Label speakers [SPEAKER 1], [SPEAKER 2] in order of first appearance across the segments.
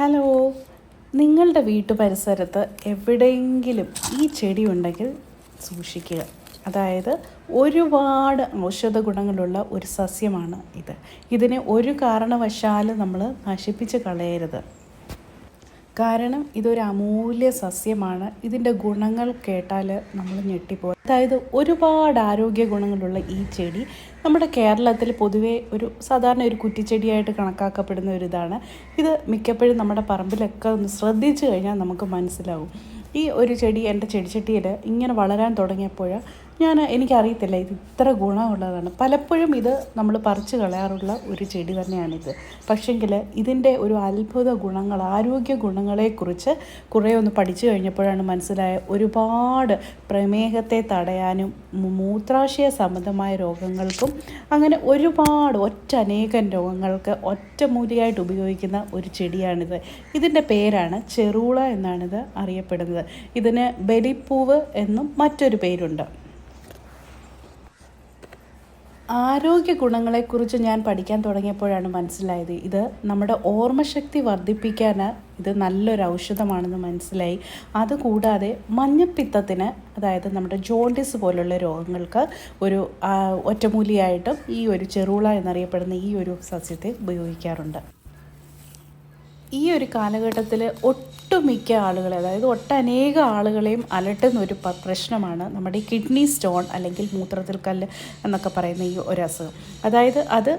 [SPEAKER 1] Hello. നിങ്ങളുടെ വീട്ടു പരിസരത്ത് എവിടെയെങ്കിലും ഈ ചെടി ഉണ്ടെങ്കിൽ സൂക്ഷിക്കുക. അതായത് ഒരുപാട് ഔഷധ ഗുണങ്ങളുള്ള ഒരു സസ്യമാണ് ഇത്. ഇതിനെ ഒരു കാരണവശാലും നമ്മൾ നശിപ്പിച്ച് കളയരുത്. കാരണം ഇതൊരു അമൂല്യ സസ്യമാണ്. ഇതിന്റെ ഗുണങ്ങൾ കേട്ടാൽ നമ്മൾ ഞെട്ടിപ്പോകും അതായത് ഒരുപാട് ആരോഗ്യ ഗുണങ്ങളുള്ള ഈ ചെടി നമ്മുടെ കേരളത്തിൽ പൊതുവേ ഒരു സാധാരണ ഒരു കുറ്റിച്ചെടിയായിട്ട് കണക്കാക്കപ്പെടുന്ന ഒരു ഇതാണ്. ഇത് മിക്കപ്പോഴും നമ്മുടെ പറമ്പിലൊക്കെ ഒന്ന് ശ്രദ്ധിച്ചു കഴിഞ്ഞാൽ നമുക്ക് മനസ്സിലാവും. ഈ ഒരു ചെടി എന്റെ ചെടിച്ചട്ടിയിൽ ഇങ്ങനെ വളരാൻ തുടങ്ങിയപ്പോൾ ഞാൻ എനിക്കറിയത്തില്ല ഇത് ഇത്ര ഗുണമുള്ളതാണ്. പലപ്പോഴും ഇത് നമ്മൾ പറിച്ചു കളയാറുള്ള ഒരു ചെടി തന്നെയാണിത്. പക്ഷെങ്കിൽ ഇതിന്റെ ഒരു അത്ഭുത ഗുണങ്ങൾ ആരോഗ്യ ഗുണങ്ങളെക്കുറിച്ച് കുറേ ഒന്ന് പഠിച്ചു കഴിഞ്ഞപ്പോഴാണ് മനസ്സിലായ ഒരുപാട് പ്രമേഹത്തെ തടയാനും മൂത്രാശയ സംബന്ധമായ രോഗങ്ങൾക്കും അങ്ങനെ ഒരുപാട് ഒറ്റ അനേകം രോഗങ്ങൾക്ക് ഒറ്റമൂലിയായിട്ട് ഉപയോഗിക്കുന്ന ഒരു ചെടിയാണിത്. ഇതിന്റെ പേരാണ് ചെറുള എന്നാണിത് അറിയപ്പെടുന്നത്. ഇതിന് ബലിപ്പൂവ് എന്നും മറ്റൊരു പേരുണ്ട്. ആരോഗ്യ ഗുണങ്ങളെക്കുറിച്ച് ഞാൻ പഠിക്കാൻ തുടങ്ങിയപ്പോഴാണ് മനസ്സിലായത്. ഇത് നമ്മുടെ ഓർമ്മശക്തി വർദ്ധിപ്പിക്കാൻ ഇത് നല്ലൊരു ഔഷധമാണെന്ന് മനസ്സിലായി. അതുകൂടാതെ മഞ്ഞപ്പിത്തത്തിന് അതായത് നമ്മുടെ ജോണ്ടിസ് പോലുള്ള രോഗങ്ങൾക്ക് ഒരു ഒറ്റമൂലിയായിട്ടും ഈ ഒരു ചെറുള എന്നറിയപ്പെടുന്ന ഈ ഒരു സസ്യത്തെ ഉപയോഗിക്കാറുണ്ട്. ഈ ഒരു കാലഘട്ടത്തിൽ ഒട്ടുമിക്ക ആളുകളെ അതായത് ഒട്ടനേക ആളുകളെയും അലട്ടുന്ന ഒരു പ്രശ്നമാണ് നമ്മുടെ കിഡ്നി സ്റ്റോൺ അല്ലെങ്കിൽ മൂത്രത്തിൽ കല്ല് എന്നൊക്കെ പറയുന്ന ഈ ഒരു അസുഖം. അതായത് അത്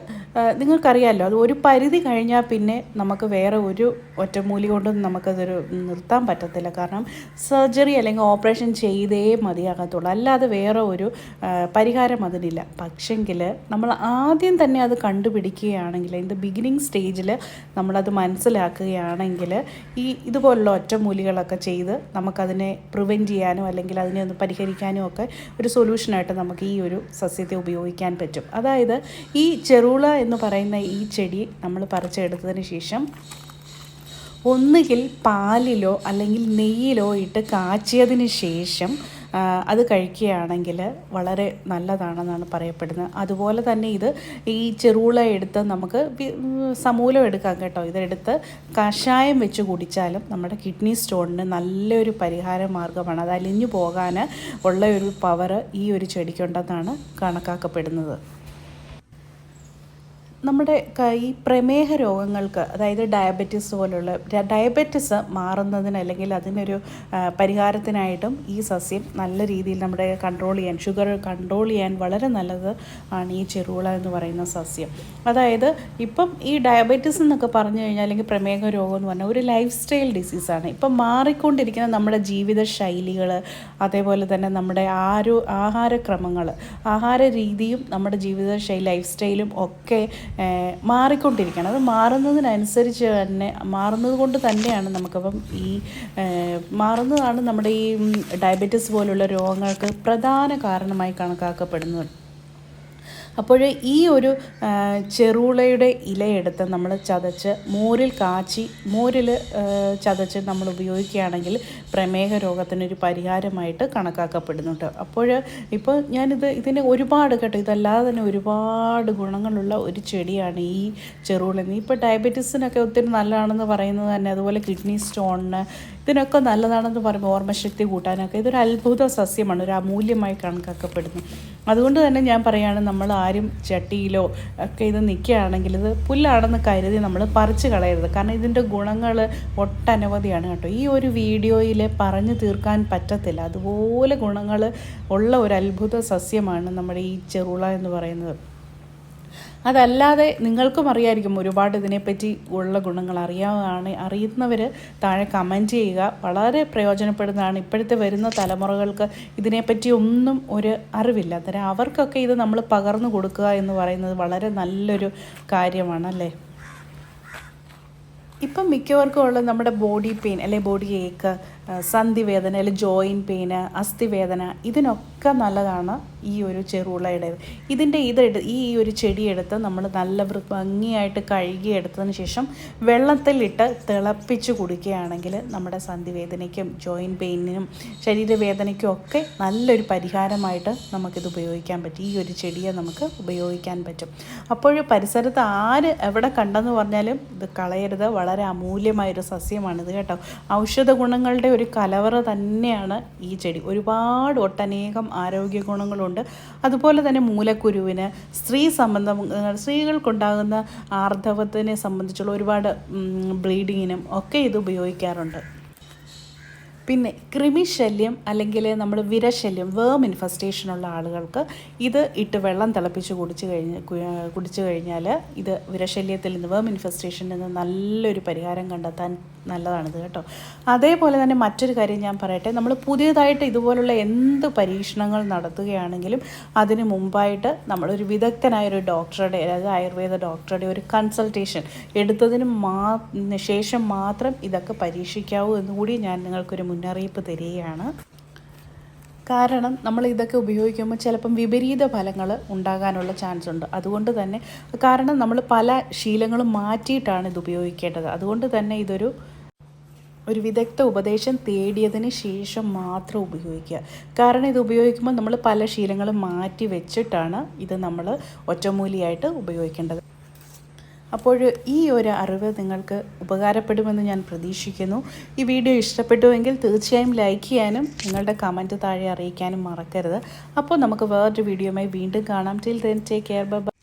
[SPEAKER 1] നിങ്ങൾക്കറിയാമല്ലോ അത് ഒരു പരിധി കഴിഞ്ഞാൽ പിന്നെ നമുക്ക് വേറെ ഒരു ഒറ്റമൂലി കൊണ്ടൊന്നും നമുക്കതൊരു നിർത്താൻ പറ്റത്തില്ല. കാരണം സർജറി അല്ലെങ്കിൽ ഓപ്പറേഷൻ ചെയ്തേ മതിയാകത്തുള്ളൂ. അല്ലാതെ വേറെ ഒരു പരിഹാരം അതിനില്ല. പക്ഷെങ്കിൽ നമ്മൾ ആദ്യം തന്നെ അത് കണ്ടുപിടിക്കുകയാണെങ്കിൽ ഇൻ ദ ബിഗിനിങ് സ്റ്റേജിൽ നമ്മളത് മനസ്സിലാക്കുകയാണെങ്കിൽ ഈ ഇതുപോലുള്ള ഒറ്റമൂലികളൊക്കെ ചെയ്ത് നമുക്കതിനെ പ്രിവെന്റ് ചെയ്യാനും അല്ലെങ്കിൽ അതിനെ ഒന്ന് പരിഹരിക്കാനും ഒക്കെ ഒരു സൊല്യൂഷനായിട്ട് നമുക്ക് ഈ ഒരു സസ്യത്തെ ഉപയോഗിക്കാൻ പറ്റും. അതായത് ഈ ചെറുള എന്ന് പറയുന്ന ഈ ചെടി നമ്മൾ പറിച്ചെടുത്തതിന് ശേഷം ഒന്നുകിൽ പാലിലോ അല്ലെങ്കിൽ നെയ്യിലോ ഇട്ട് കാച്ചിയതിന് ശേഷം അത് കഴിക്കുകയാണെങ്കിൽ വളരെ നല്ലതാണെന്നാണ് പറയപ്പെടുന്നത്. അതുപോലെ തന്നെ ഇത് ഈ ചെറുള എടുത്ത് നമുക്ക് സമൂലം എടുക്കാം കേട്ടോ. ഇതെടുത്ത് കഷായം വെച്ച് കുടിച്ചാലും നമ്മുടെ കിഡ്നി സ്റ്റോണിന് നല്ലൊരു പരിഹാര മാർഗമാണ് അത് അലിഞ്ഞു പോകാൻ ഉള്ള ഒരു പവർ ഈ ഒരു ചെടിക്കുണ്ടെന്നാണ് കണക്കാക്കപ്പെടുന്നത്. നമ്മുടെ ഈ പ്രമേഹ രോഗങ്ങൾക്ക് അതായത് ഡയബറ്റിസ് പോലുള്ള ഡയബറ്റിസ് മാറുന്നതിന് അല്ലെങ്കിൽ അതിനൊരു പരിഹാരത്തിനായിട്ടും ഈ സസ്യം നല്ല രീതിയിൽ നമ്മുടെ കൺട്രോൾ ചെയ്യാൻ ഷുഗർ കൺട്രോൾ ചെയ്യാൻ വളരെ നല്ലത് ആണ് ഈ ചെറുള എന്ന് പറയുന്ന സസ്യം. അതായത് ഇപ്പം ഈ ഡയബറ്റിസ് എന്നൊക്കെ പറഞ്ഞു കഴിഞ്ഞാൽ അല്ലെങ്കിൽ പ്രമേഹ രോഗം എന്ന് പറഞ്ഞാൽ ഒരു ലൈഫ് സ്റ്റൈൽ ഡിസീസാണ് ഇപ്പം മാറിക്കൊണ്ടിരിക്കുന്ന നമ്മുടെ ജീവിത ശൈലികൾ അതേപോലെ തന്നെ നമ്മുടെ ആരോ ആഹാരക്രമങ്ങൾ ആഹാര രീതിയും നമ്മുടെ ജീവിത ശൈലി ലൈഫ് സ്റ്റൈലും ഒക്കെ മാറിക്കൊണ്ടിരിക്കുകയാണ്. അത് മാറുന്നതിനനുസരിച്ച് തന്നെ മാറുന്നത് കൊണ്ട് തന്നെയാണ് നമുക്കപ്പം ഈ മാറുന്നതാണ് നമ്മുടെ ഈ ഡയബറ്റീസ് പോലുള്ള രോഗങ്ങൾക്ക് പ്രധാന കാരണമായി കണക്കാക്കപ്പെടുന്നത്. അപ്പോൾ ഈ ഒരു ചെറുളയുടെ ഇലയെടുത്ത് നമ്മൾ ചതച്ച് മോരിൽ കാച്ചി മോരിൽ ചതച്ച് നമ്മൾ ഉപയോഗിക്കുകയാണെങ്കിൽ പ്രമേഹ രോഗത്തിനൊരു പരിഹാരമായിട്ട് കണക്കാക്കപ്പെടുന്നുണ്ട്. അപ്പോൾ ഇപ്പോൾ ഞാനിത് ഇതിന് ഒരുപാട് കേട്ടോ ഇതല്ലാതെ തന്നെ ഒരുപാട് ഗുണങ്ങളുള്ള ഒരു ചെടിയാണ് ഈ ചെറുളെന്ന്. ഇപ്പോൾ ഡയബറ്റീസിനൊക്കെ ഒത്തിരി നല്ലതാണെന്ന് പറയുന്നത് തന്നെ അതുപോലെ കിഡ്നി സ്റ്റോണിന് ഇതിനൊക്കെ നല്ലതാണെന്ന് പറയുമ്പോൾ ഓർമ്മശക്തി കൂട്ടാനൊക്കെ ഇതൊരു അത്ഭുത സസ്യമാണ് ഒരു അമൂല്യമായി കണക്കാക്കപ്പെടുന്നു. അതുകൊണ്ട് തന്നെ ഞാൻ പറയുകയാണ് നമ്മൾ ആരും ചട്ടിയിലോ ഒക്കെ ഇത് നിൽക്കുകയാണെങ്കിൽ ഇത് പുല്ലാണെന്ന് കരുതി നമ്മൾ പറിച്ച് കളയരുത്. കാരണം ഇതിന്റെ ഗുണങ്ങൾ ഒട്ടനവധിയാണ് കേട്ടോ. ഈ ഒരു വീഡിയോയിൽ പറഞ്ഞു തീർക്കാൻ പറ്റത്തില്ല. അതുപോലെ ഗുണങ്ങൾ ഉള്ള ഒരു അത്ഭുത സസ്യമാണ് നമ്മുടെ ഈ ചെറുള എന്ന് പറയുന്നത്. അതല്ലാതെ നിങ്ങൾക്കും അറിയായിരിക്കും ഒരുപാട് ഇതിനെപ്പറ്റി ഉള്ള ഗുണങ്ങൾ. അറിയാവുന്നതാണ് അറിയുന്നവർ താഴെ കമന്റ് ചെയ്യുക. വളരെ പ്രയോജനപ്പെടുന്നതാണ് ഇപ്പോഴത്തെ വരുന്ന തലമുറകൾക്ക് ഇതിനെപ്പറ്റി ഒന്നും ഒരു അറിവില്ല. അന്നേരം അവർക്കൊക്കെ ഇത് നമ്മൾ പകർന്നു കൊടുക്കുക എന്ന് പറയുന്നത് വളരെ നല്ലൊരു കാര്യമാണ് അല്ലേ? ഇപ്പം മിക്കവർക്കും ഉള്ള നമ്മുടെ ബോഡി പെയിൻ അല്ലെ ബോഡി ഏക്ക് സന്ധിവേദന അല്ലെങ്കിൽ ജോയിന്റ് പെയിന് അസ്ഥിവേദന ഇതിനൊക്കെ നല്ലതാണ് ഈ ഒരു ചെറുളയുടെ ഇതിന്റെ ഇതെടു ഈ ഒരു ചെടിയെടുത്ത് നമ്മൾ നല്ല ഭംഗിയായിട്ട് കഴുകി എടുത്തതിന് ശേഷം വെള്ളത്തിലിട്ട് തിളപ്പിച്ച് കുടിക്കുകയാണെങ്കിൽ നമ്മുടെ സന്ധിവേദനയ്ക്കും ജോയിൻ പെയിനിനും ശരീരവേദനയ്ക്കും ഒക്കെ നല്ലൊരു പരിഹാരമായിട്ട് നമുക്കിത് ഉപയോഗിക്കാൻ പറ്റും. ഈ ഒരു ചെടിയെ നമുക്ക് ഉപയോഗിക്കാൻ പറ്റും. അപ്പോൾ പരിസരത്ത് ആര് എവിടെ കണ്ടെന്ന് പറഞ്ഞാലും ഇത് കളയരുത്. വളരെ അമൂല്യമായൊരു സസ്യമാണിത് കേട്ടോ. ഔഷധ ഗുണങ്ങളുടെ ഒരു കലവറ തന്നെയാണ് ഈ ചെടി. ഒരുപാട് ഒട്ടനേകം ആരോഗ്യ ഗുണങ്ങളുണ്ട്. അതുപോലെ തന്നെ മൂലക്കുരുവിന് സ്ത്രീ സംബന്ധം സ്ത്രീകൾക്കുണ്ടാകുന്ന ആർദ്ധവത്തിനെ സംബന്ധിച്ചുള്ള ഒരുപാട് ബ്ലീഡിങ്ങിനും ഒക്കെ ഇത് ഉപയോഗിക്കാറുണ്ട്. പിന്നെ കൃമിശല്യം അല്ലെങ്കിൽ നമ്മൾ വിരശല്യം വേം ഇൻഫെസ്റ്റേഷൻ ഉള്ള ആളുകൾക്ക് ഇത് ഇട്ട് വെള്ളം തിളപ്പിച്ച് കുടിച്ച് കഴിഞ്ഞ് കുടിച്ചു കഴിഞ്ഞാൽ ഇത് വിരശല്യത്തിൽ നിന്ന് വേം ഇൻഫെസ്റ്റേഷനിൽ നിന്ന് നല്ലൊരു പരിഹാരം കണ്ടെത്താൻ നല്ലതാണിത് കേട്ടോ. അതേപോലെ തന്നെ മറ്റൊരു കാര്യം ഞാൻ പറയട്ടെ നമ്മൾ പുതിയതായിട്ട് ഇതുപോലുള്ള എന്ത് പരീക്ഷണങ്ങൾ നടത്തുകയാണെങ്കിലും അതിന് മുമ്പായിട്ട് നമ്മളൊരു വിദഗ്ധനായ ഒരു ഡോക്ടറുടെ അതായത് ആയുർവേദ ഡോക്ടറുടെ ഒരു കൺസൾട്ടേഷൻ എടുത്തതിന് മാ ശേഷം മാത്രം ഇതൊക്കെ പരീക്ഷിക്കാവൂ എന്നുകൂടി ഞാൻ നിങ്ങൾക്കൊരു മുന്നറിയിപ്പ് തരികയാണ്. കാരണം നമ്മൾ ഇതൊക്കെ ഉപയോഗിക്കുമ്പോൾ ചിലപ്പം വിപരീത ഫലങ്ങൾ ഉണ്ടാകാനുള്ള ചാൻസ് ഉണ്ട്. അതുകൊണ്ട് തന്നെ കാരണം നമ്മൾ പല ശീലങ്ങളും മാറ്റിയിട്ടാണ് ഇത് ഉപയോഗിക്കേണ്ടത്. അതുകൊണ്ട് തന്നെ ഇതൊരു ഒരു വിദഗ്ധ ഉപദേശം തേടിയതിന് ശേഷം മാത്രം ഉപയോഗിക്കുക. കാരണം ഇത് ഉപയോഗിക്കുമ്പോൾ നമ്മൾ പല ശീലങ്ങളും മാറ്റി വെച്ചിട്ടാണ് ഇത് നമ്മൾ ഒറ്റമൂലിയായിട്ട് ഉപയോഗിക്കേണ്ടത്. അപ്പോൾ ഈ ഒരു അറിവ് നിങ്ങൾക്ക് ഉപകാരപ്പെടുമെന്ന് ഞാൻ പ്രതീക്ഷിക്കുന്നു. ഈ വീഡിയോ ഇഷ്ടപ്പെട്ടുവെങ്കിൽ തീർച്ചയായും ലൈക്ക് ചെയ്യാനും നിങ്ങളുടെ കമന്റ് താഴെ അറിയിക്കാനും മറക്കരുത്. അപ്പോൾ നമുക്ക് വേറൊരു വീഡിയോയുമായി വീണ്ടും കാണാം. Till then take care bye